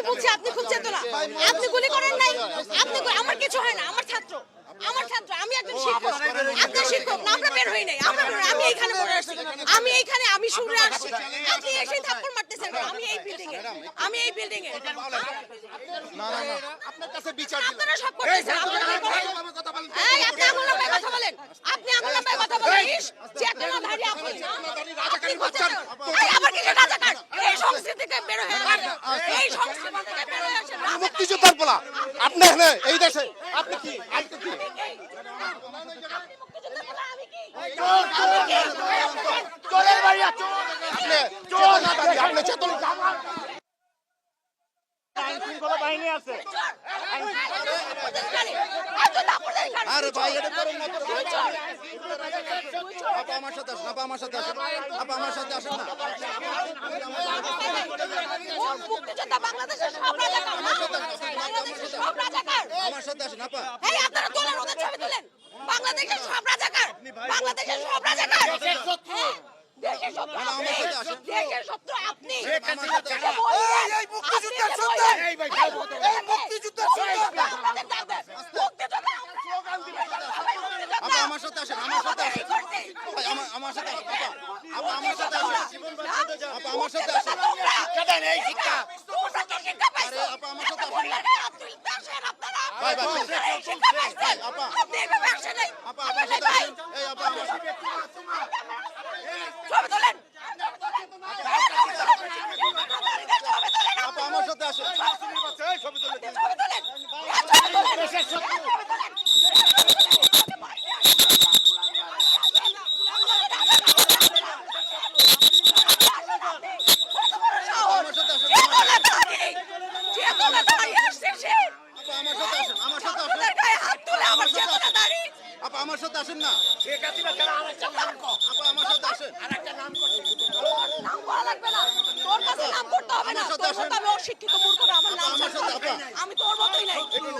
আমি বুঝছি আপনি খুব চেতনা। আপনি গুলি করেন নাই? আপনি আমার কিছু হয় না আমার ছাত্র। আমার ছাত্র আমি একজন শিক্ষক। আপনার শিক্ষক না আমরা বের হই নাই। আমরা। আমি এইখানে পড়ে আসছি। আমি এইখানে আমি শুনে আসছি। আপনি এসে থাপ্পড় মারতেছেন? আমি এই বিল্ডিং এ আমি এই বিল্ডিং এ না না না। আপনার কাছে বিচার দিলাম আপনারা সব করতেছেন। আপনারা কি করেন? এই আপনি আমার নামে কথা বলেন। আপনি আমার নামে কথা বলেন। ইস, চেতনাধারী আপনি। না? আপনি করছেন এই আবার কিছু রাজাকার এই সংস্কৃতি থেকে বের হয়ে আসেন এই সংস্কৃতি থেকে বের হয়ে আসেন মুক্তিযোদ্ধার বলা আপনি এখানে এই দেশে আপনি কি? আপনি আপনি চেতন বাহিনী আছে। আরে ভাই এটা করেন না। আপা আমার সাথে আসেন আপা আমার সাথে আসেন। আপা আমার সাথে আসেন না। মুক্তিযোদ্ধা বাংলাদেশের সব রাজাকার বাংলাদেশের সব রাজাকার। আমার সাথে আসেন আপা। এই আপনারা তোলেন ওদের ছবি তোলেন। বাংলাদেশের সব রাজাকার। বাংলাদেশের সব রাজাকার। হ্যাঁ, দেশের শত্রু আপনি। দেশের শত্রু আপনি। এই মুক্তিযুদ্ধের শত্রু। এই ভাই, এই মুক্তিযুদ্ধের এই মুক্তিযুদ্ধের মুক্তিযুদ্ধ সন্তান। আমাদের দাদা, মুক্তিযুদ্ধ সবাই মুক্তিযোদ্ধা। আপা আমার সাথে আসেন আমার সাথে আসেন। আমার আমার সাথে আসেন আপা। আমার সাথে আসেন। আপা আমার সাথে আসেন। শিক্ষা দেন এই শিক্ষা। আরে আপা, আমার সাথে আসেন। ভাই, ভাই, আপা। আপনি এভাবে আসেন নাই আপা। আমরা আমার নাই সাথে ভাই আসেন। এই আপা আমার সাথে ছবি তোলেন ছবি তোলেন আপা আমার সাথে আসেন ছবি তোলেন ছবি তোলেন আমার সাথে আসেন আপা আমার সাথে আসেন সাথে আসেন আপা আমার সাথে আসেন না আপা আমার সাথে আসেন আমি অশিক্ষিত মূর্খ না আমার নাম। আমি তোর মতোই নাই একটু